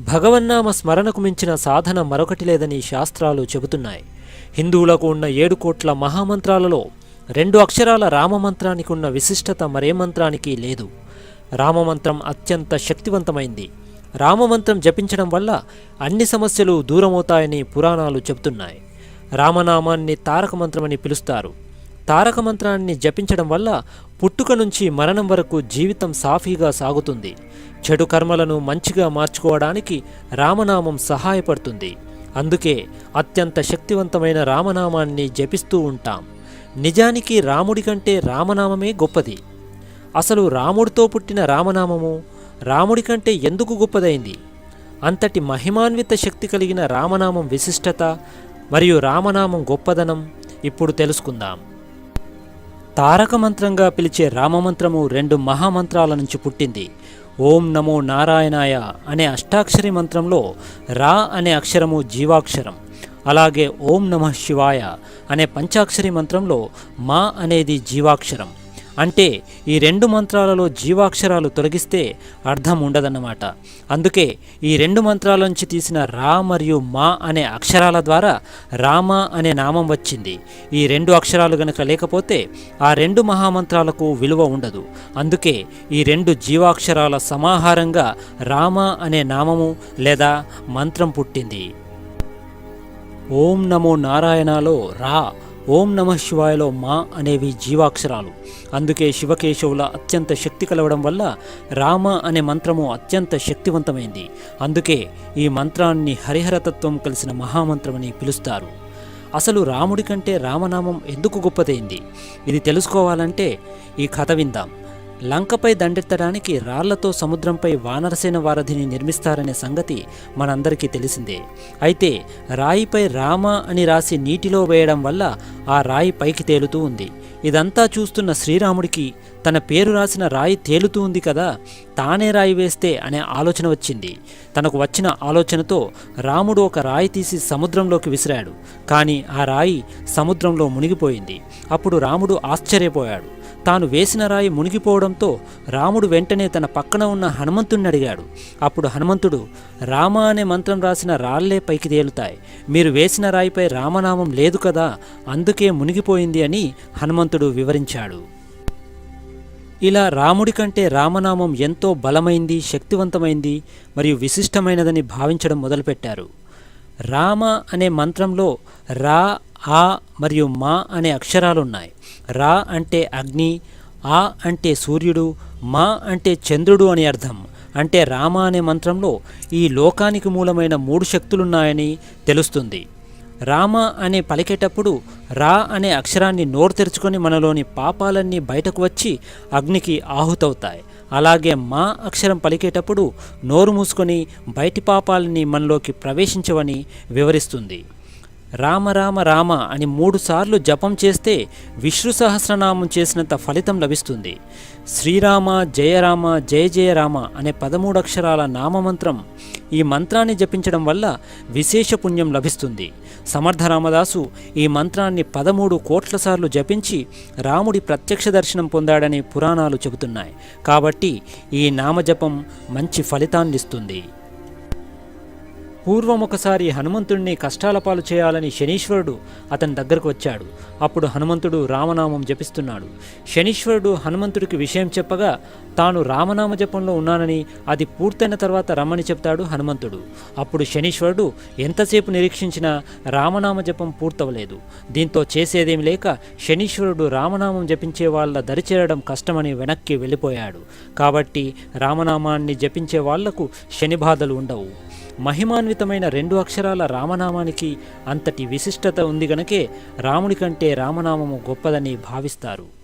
భగవన్నామ స్మరణకు మించిన సాధన మరొకటి లేదని శాస్త్రాలు చెబుతున్నాయి. హిందువులకు ఉన్న ఏడు కోట్ల మహామంత్రాలలో రెండు అక్షరాల రామమంత్రానికి ఉన్న విశిష్టత మరే మంత్రానికి లేదు. రామమంత్రం అత్యంత శక్తివంతమైంది. రామమంత్రం జపించడం వల్ల అన్ని సమస్యలు దూరమవుతాయని పురాణాలు చెబుతున్నాయి. రామనామాన్ని తారక మంత్రమని పిలుస్తారు. తారక మంత్రాన్ని జపించడం వల్ల పుట్టుక నుంచి మరణం వరకు జీవితం సాఫీగా సాగుతుంది. చెడు కర్మలను మంచిగా మార్చుకోవడానికి రామనామం సహాయపడుతుంది. అందుకే అత్యంత శక్తివంతమైన రామనామాన్ని జపిస్తూ ఉంటాం. నిజానికి రాముడి కంటే రామనామమే గొప్పది. అసలు రాముడితో పుట్టిన రామనామము రాముడి కంటే ఎందుకు గొప్పదైంది? అంతటి మహిమాన్విత శక్తి కలిగిన రామనామం విశిష్టత మరియు రామనామం గొప్పదనం ఇప్పుడు తెలుసుకుందాం. తారక మంత్రంగా పిలిచే రామమంత్రము రెండు మహామంత్రాల నుంచి పుట్టింది. ఓం నమో నారాయణాయ అనే అష్టాక్షరి మంత్రంలో రా అనే అక్షరము జీవాక్షరం. అలాగే ఓం నమః శివాయ అనే పంచాక్షరి మంత్రంలో మా అనేది జీవాక్షరం. అంటే ఈ రెండు మంత్రాలలో జీవాక్షరాలు తొలగిస్తే అర్థం ఉండదన్నమాట. అందుకే ఈ రెండు మంత్రాల నుంచి తీసిన రా మరియు మా అనే అక్షరాల ద్వారా రామ అనే నామం వచ్చింది. ఈ రెండు అక్షరాలు గనక లేకపోతే ఆ రెండు మహామంత్రాలకు విలువ ఉండదు. అందుకే ఈ రెండు జీవాక్షరాల సమాహారంగా రామ అనే నామము లేదా మంత్రం పుట్టింది. ఓం నమో నారాయణలో రా ఓం నమ శివాయలో మా అనేవి జీవాక్షరాలు. అందుకే శివకేశవుల అత్యంత శక్తి కలవడం వల్ల రామ అనే మంత్రము అత్యంత శక్తివంతమైంది. అందుకే ఈ మంత్రాన్ని హరిహరతత్వం కలిసిన మహామంత్రమని పిలుస్తారు. అసలు రాముడి కంటే రామనామం ఎందుకు గొప్పదైంది? ఇది తెలుసుకోవాలంటే ఈ కథ విందాం. లంకపై దండెత్తడానికి రాళ్ళతో సముద్రంపై వానరసేన వారధిని నిర్మిస్తారనే సంగతి మనందరికీ తెలిసిందే. అయితే రాయిపై రామ అని రాసి నీటిలో వేయడం వల్ల ఆ రాయి పైకి తేలుతూ ఉంది. ఇదంతా చూస్తున్న శ్రీరాముడికి తన పేరు రాసిన రాయి తేలుతూ ఉంది కదా తానే రాయి వేస్తే అనే ఆలోచన వచ్చింది. తనకు వచ్చిన ఆలోచనతో రాముడు ఒక రాయి తీసి సముద్రంలోకి విసిరాడు. కానీ ఆ రాయి సముద్రంలో మునిగిపోయింది. అప్పుడు రాముడు ఆశ్చర్యపోయాడు. తాను వేసిన రాయి మునిగిపోవడంతో రాముడు వెంటనే తన పక్కన ఉన్న హనుమంతుణ్ణి అడిగాడు. అప్పుడు హనుమంతుడు రామ అనే మంత్రం రాసిన రాళ్ళే పైకి తేలుతాయి. మీరు వేసిన రాయిపై రామనామం లేదు కదా అందుకే మునిగిపోయింది అని హనుమంతుడు వివరించాడు. ఇలా రాముడి కంటే రామనామం ఎంతో బలమైంది శక్తివంతమైంది మరియు విశిష్టమైనదని భావించడం మొదలుపెట్టారు. రామ అనే మంత్రంలో రా ఆ మరియు మా అనే అక్షరాలున్నాయి. రా అంటే అగ్ని ఆ అంటే సూర్యుడు మా అంటే చంద్రుడు అని అర్థం. అంటే రామ అనే మంత్రంలో ఈ లోకానికి మూలమైన మూడు శక్తులున్నాయని తెలుస్తుంది. రామ అనే పలికేటప్పుడు రా అనే అక్షరాన్ని నోరు తెరుచుకొని మనలోని పాపాలన్నీ బయటకు వచ్చి అగ్నికి ఆహుతవుతాయి. అలాగే మా అక్షరం పలికేటప్పుడు నోరు మూసుకొని బయటి పాపాలని మనలోకి ప్రవేశించవని వివరిస్తుంది. రామ రామ రామ అని మూడుసార్లు జపం చేస్తే విష్ణు సహస్రనామం చేసినంత ఫలితం లభిస్తుంది. శ్రీరామ జయరామ జయ జయ రామ అనే పదమూడు అక్షరాల నామమంత్రం ఈ మంత్రాన్ని జపించడం వల్ల విశేష పుణ్యం లభిస్తుంది. సమర్థ రామదాసు ఈ మంత్రాన్ని పదమూడు కోట్ల సార్లు జపించి రాముడి ప్రత్యక్ష దర్శనం పొందాడని పురాణాలు చెబుతున్నాయి. కాబట్టి ఈ నామజపం మంచి ఫలితాన్నిస్తుంది పూర్వం ఒకసారి హనుమంతుడిని కష్టాల పాలు చేయాలని శనీశ్వరుడు అతని దగ్గరకు వచ్చాడు. అప్పుడు హనుమంతుడు రామనామం జపిస్తున్నాడు. శనీశ్వరుడు హనుమంతుడికి విషయం చెప్పగా తాను రామనామ జపంలో ఉన్నానని అది పూర్తయిన తర్వాత రమ్మని చెప్తాడు హనుమంతుడు. అప్పుడు శనీశ్వరుడు ఎంతసేపు నిరీక్షించినా రామనామ జపం పూర్తవలేదు. దీంతో చేసేదేమి లేక శనీశ్వరుడు రామనామం జపించే వాళ్ళ దరిచేరడం కష్టమని వెనక్కి వెళ్ళిపోయాడు. కాబట్టి రామనామాన్ని జపించే వాళ్ళకు శని బాధలు ఉండవు. మహిమాన్వితమైన రెండు అక్షరాల రామనామానికి అంతటి విశిష్టత ఉంది గనకే రాముడి కంటే రామనామము గొప్పదని భావిస్తారు.